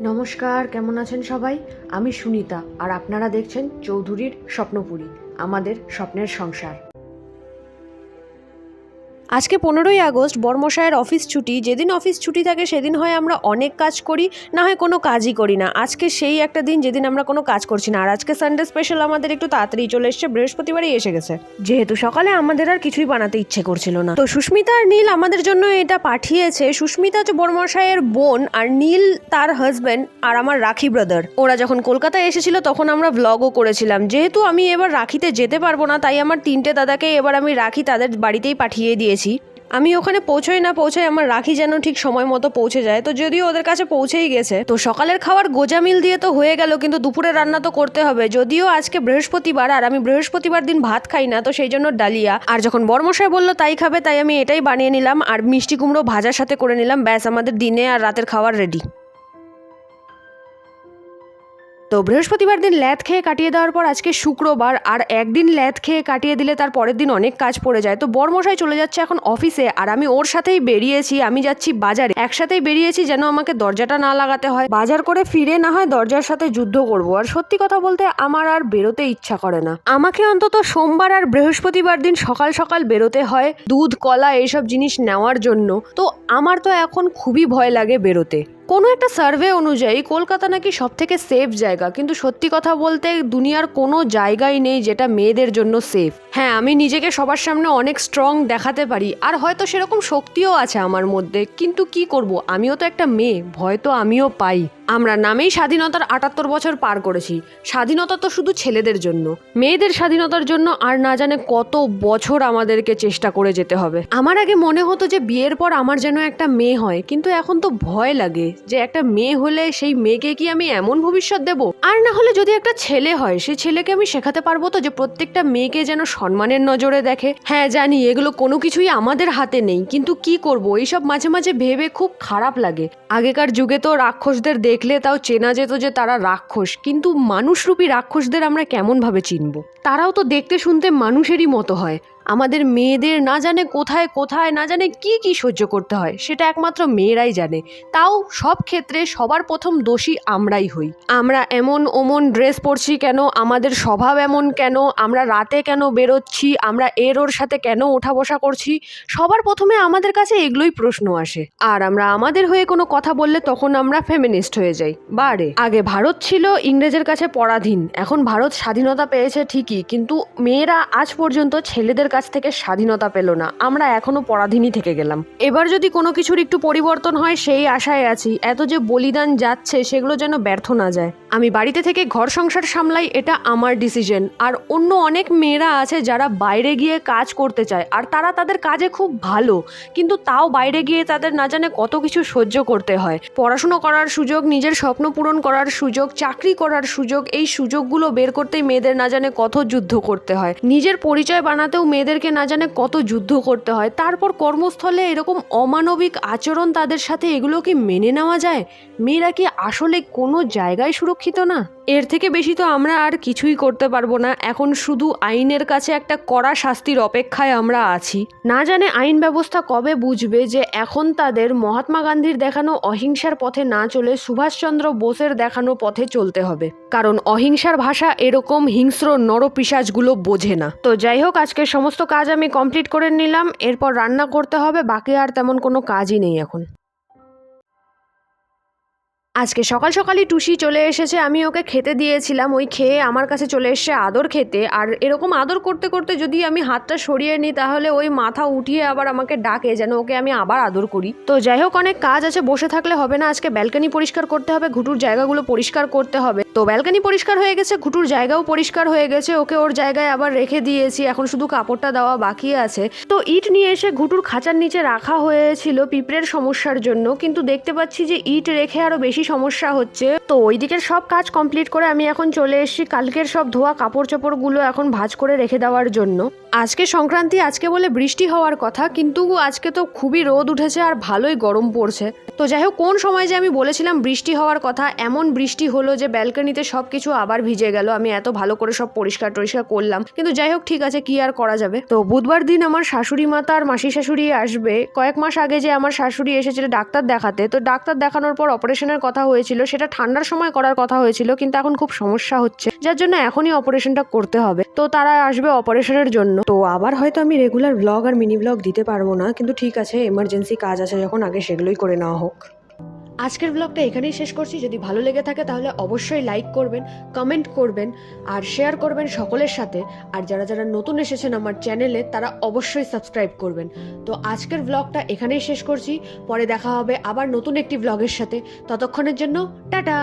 নমস্কার কেমন আছেন সবাই? আমি সুনিতা আর আপনারা দেখছেন চৌধুরীর স্বপ্নপুরী আমাদের স্বপ্নের সংসার। আজকে পনেরোই আগস্ট বর্মশায়ের অফিস ছুটি। যেদিন অফিস ছুটি থাকে, সেদিন হয় আমরা অনেক কাজ করি, না হয় কোনো কাজই করি না। আজকে সেই একটা দিন যেদিন আমরা কোনো কাজ করছি না। আর আজকে সানডে স্পেশাল আমাদের একটু তাড়াতাড়ি চলে এসছে, বৃহস্পতিবারই এসে গেছে। যেহেতু সকালে আমাদের আর কিছুই বানাতে ইচ্ছে করছিল না। তো সুস্মিতা আর নীল আমাদের জন্য এটা পাঠিয়েছে। সুস্মিতা হচ্ছে বর্মশায়ের বোন আর নীল তার হাজব্যান্ড আর আমার রাখি ব্রাদার ওরা যখন কলকাতায় এসেছিল, তখন আমরা ব্লগও করেছিলাম। যেহেতু আমি এবার রাখিতে যেতে পারব না, তাই আমার তিনটে দাদাকে এবার আমি রাখি তাদের বাড়িতেই পাঠিয়ে দিয়েছি। আমি ওখানে পৌঁছই না পৌঁছাই আমার রাখি যেন ঠিক সময় মতো পৌঁছে যায়। তো যদিও ওদের কাছে পৌঁছেই গেছে। তো সকালের খাবার গোজামিল দিয়ে তো হয়ে গেল, কিন্তু দুপুরে রান্না তো করতে হবে। যদিও আজকে বৃহস্পতিবার, আর আমি বৃহস্পতিবার দিন ভাত খাই না, তো সেই জন্য ডালিয়া। আর যখন বর্মশাই বলল তাই খাবে, তাই আমি এটাই বানিয়ে নিলাম। আর মিষ্টি কুমড়ো ভাজার সাথে করে নিলাম। ব্যাস, আমাদের দিনে আর রাতের খাবার রেডি তো বৃহস্পতিবার দিন ল্যাদ খেয়ে কাটিয়ে দেওয়ার পর আজকে শুক্রবার, আর একদিন ল্যাদ খেয়ে কাটিয়ে দিলে তার পরের দিন অনেক কাজ পড়ে যায়। তো বর্মশাই চলে যাচ্ছে এখন অফিসে, আর আমি ওর সাথেই বেরিয়েছি, আমি যাচ্ছি বাজারে। একসাথেই বেরিয়েছি যেন আমাকে দরজাটা না লাগাতে হয়। বাজার করে ফিরে না হয় দরজার সাথে যুদ্ধ করব। আর সত্যি কথা বলতে আমার আর বেরোতে ইচ্ছা করে না। আমাকে অন্তত সোমবার আর বৃহস্পতিবার দিন সকাল সকাল বেরোতে হয়, দুধ, কলা এইসব জিনিস নেওয়ার জন্য। তো আমার তো এখন খুবই ভয় লাগে বেরোতে। কোনো একটা সার্ভে অনুযায়ী কলকাতা নাকি সব থেকে সেফ জায়গা। কিন্তু সত্যি কথা বলতে দুনিয়ার কোনো জায়গাই নেই যেটা মেয়েদের জন্য সেফ হ্যাঁ আমি নিজেকে সবার সামনে অনেক স্ট্রং দেখাতে পারি, আর হয়তো সেরকম শক্তিও আছে আমার মধ্যে। কিন্তু কি করব? আমিও তো একটা মেয়ে, ভয় তো আমিও পাই। আমরা নামেই স্বাধীনতার আটাত্তর বছর পার করেছি। স্বাধীনতা তো শুধু ছেলেদের জন্য। মেয়েদের স্বাধীনতার জন্য আর না জানে কত বছর আমাদেরকে চেষ্টা করে যেতে হবে। আমার আগে মনে হতো যে বিয়ের পর আমার যেন একটা মেয়ে হয়, কিন্তু এখন তো ভয় লাগে। যে একটা মেয়ে হলে সেই মেয়েকে কি আমি এমন ভবিষ্যৎ দেব? আর না হলে যদি একটা ছেলে হয়, সেই ছেলেকে আমি শেখাতে পারব তো যে প্রত্যেকটা মেয়েকে যেন সম্মানের নজরে দেখে। হ্যাঁ জানি এগুলো কোনো কিছুই আমাদের হাতে নেই, কিন্তু কি করব? এইসব মাঝে মাঝে ভেবে খুব খারাপ লাগে। আগেকার যুগে তো রাক্ষসদের দেখলে তাও চেনা যেত যে তারা রাক্ষস, কিন্তু মানুষরূপী রাক্ষসদের আমরা কেমনভাবে চিনব? তারাও তো দেখতে শুনতে মানুষেরই মতো হয়। আমাদের মেয়েদের না জানে কোথায় কোথায়, না জানে কি কি সহ্য করতে হয়, সেটা একমাত্র মেয়েরাই জানে। তাও সব ক্ষেত্রে সবার প্রথম দোষী আমরাই হই। আমরা এমন ওমন ড্রেস পরছি কেন? আমাদের স্বভাব এমন কেন? আমরা রাতে কেন বেরোচ্ছি? আমরা এর ওর সাথে কেন ওঠা বসা করছি? সবার প্রথমে আমাদের কাছে এগুলোই প্রশ্ন আসে। আর আমরা আমাদের হয়ে কোনো কথা বললে তখন আমরা ফেমিনিস্ট হয়ে যাই। বারে আগে ভারত ছিল ইংরেজের কাছে পরাধীন, এখন ভারত স্বাধীনতা পেয়েছে ঠিকই, কিন্তু মেয়েরা আজ পর্যন্ত ছেলেদের কাছ থেকে স্বাধীনতা পেল না। আমরা এখনও পরাধীনই থেকে গেলাম। এবার যদি কোনো কিছুর একটু পরিবর্তন হয়, সেই আশায় আছি। এত যে বলিদান যাচ্ছে, সেগুলো যেন ব্যর্থ না যায়। আমি বাড়িতে থেকে ঘর সংসার সামলাই, এটা আমার ডিসিশন আর অন্য অনেক মেয়েরা আছে যারা বাইরে গিয়ে কাজ করতে চায়, আর তারা তাদের কাজে খুব ভালো। কিন্তু তাও বাইরে গিয়ে তাদের না জানে কত কিছু সহ্য করতে হয়। পড়াশুনো করার সুযোগ, নিজের স্বপ্ন পূরণ করার সুযোগ, চাকরি করার সুযোগ, এই সুযোগগুলো বের করতেই মেয়েদের না জানে কত যুদ্ধ করতে হয়। নিজের পরিচয় বানাতেও মেয়েদেরকে না জানে কত যুদ্ধ করতে হয়। তারপর কর্মস্থলে এরকম অমানবিক আচরণ তাদের সাথে এগুলো কি মেনে নেওয়া যায়? মেয়েরা কি আসলে কোনো জায়গায় সুরক্ষিত না। এর থেকে বেশি তো আমরা আর কিছুই করতে পারব না। এখন শুধু আইনের কাছে একটা কড়া শাস্তির অপেক্ষায় আমরা আছি। না জানে আইন ব্যবস্থা কবে বুঝবে যে এখন তাদের মহাত্মা গান্ধীর দেখানো অহিংসার পথে না চলে সুভাষচন্দ্র বোসের দেখানো পথে চলতে হবে। কারণ অহিংসার ভাষা এরকম হিংস্র নরপিসাজগুলো বোঝে না। তো যাই হোক আজকে সমস্ত কাজ আমি কমপ্লিট করে নিলাম। এরপর রান্না করতে হবে, বাকি আর তেমন কোনো কাজই নেই এখন। আজকে সকাল সকালই টুসি চলে এসেছে। আমি ওকে খেতে দিয়েছিলাম, ওই খেয়ে আমার কাছে চলে এসছে আদর খেতে। আর এরকম আদর করতে করতে যদি আমি হাতটা সরিয়ে নিই, তাহলে ওই মাথা উঠিয়ে আবার আমাকে ডাকে যেন ওকে আমি আবার আদর করি। তো যাই হোক, অনেক কাজ আছে, বসে থাকলে হবে না। আজকে ব্যালকানি পরিষ্কার করতে হবে, ঘুটুর জায়গাগুলো পরিষ্কার করতে হবে। তো ব্যালকানি পরিষ্কার হয়ে গেছে, ঘুটুর জায়গাও পরিষ্কার হয়ে গেছে। ওকে ওর জায়গায় আবার রেখে দিয়েছি, এখন শুধু কাপড়টা দেওয়া বাকি আছে। তো ইট নিয়ে এসে ঘুটুর খাঁচার নিচে রাখা হয়েছিল পিঁপড়ের সমস্যার জন্য। কিন্তু দেখতে পাচ্ছি যে ইট রেখে আরও বেশি সমস্যা হচ্ছে। তো ওই দিকের সব কাজ কমপ্লিট করে আমি এখন চলে এসেছি কালকের সব ধোয়া কাপড় চোপড়গুলো এখন ভাঁজ করে রেখে দেওয়ার জন্য। আজকে সংক্রান্তি আজকে বলে বৃষ্টি হওয়ার কথা, কিন্তু আজকে তো খুবই রোদ উঠেছে আর ভালোই গরম পড়ছে। তো যাই হোক, কোন সময় যে আমি বলেছিলাম বৃষ্টি হওয়ার কথা, এমন বৃষ্টি হলো যে ব্যালকনিতে সব কিছু আবার ভিজে গেল, আমি এত ভালো করে সব পরিষ্কার টরিষ্কার করলাম। কিন্তু যাই হোক, ঠিক আছে, কি আর করা যাবে? তো বুধবার দিন আমার শাশুড়ি মাতা আর মাসি শাশুড়ি আসবে। কয়েক মাস আগে যে আমার শাশুড়ি এসেছিল ডাক্তার দেখাতে, তো ডাক্তার দেখানোর পর অপারেশনের কথা কথা হয়েছিল, সেটা ঠান্ডার সময় করার কথা হয়েছিল, কিন্তু এখন খুব সমস্যা হচ্ছে। যার জন্য এখনই অপারেশনটা করতে হবে। তো তারা আসবে অপারেশনের জন্য। তো আবার হয়তো আমি রেগুলার ব্লগ আর মিনি ব্লগ দিতে পারব না, কিন্তু ঠিক আছে এমার্জেন্সি কাজ আছে, যখন আগে সেগুলোই করে নেওয়া হোক। আজকের ব্লগটা এখানেই শেষ করছি। যদি ভালো লেগে থাকে তাহলে অবশ্যই লাইক করবেন কমেন্ট করবেন, আর শেয়ার করবেন সকলের সাথে। আর যারা যারা নতুন এসেছেন আমার চ্যানেলে তারা অবশ্যই সাবস্ক্রাইব করবেন। তো আজকের ব্লগটা এখানেই শেষ করছি। পরে দেখা হবে আবার নতুন একটি ব্লগের সাথে। ততক্ষণের জন্য টাটা!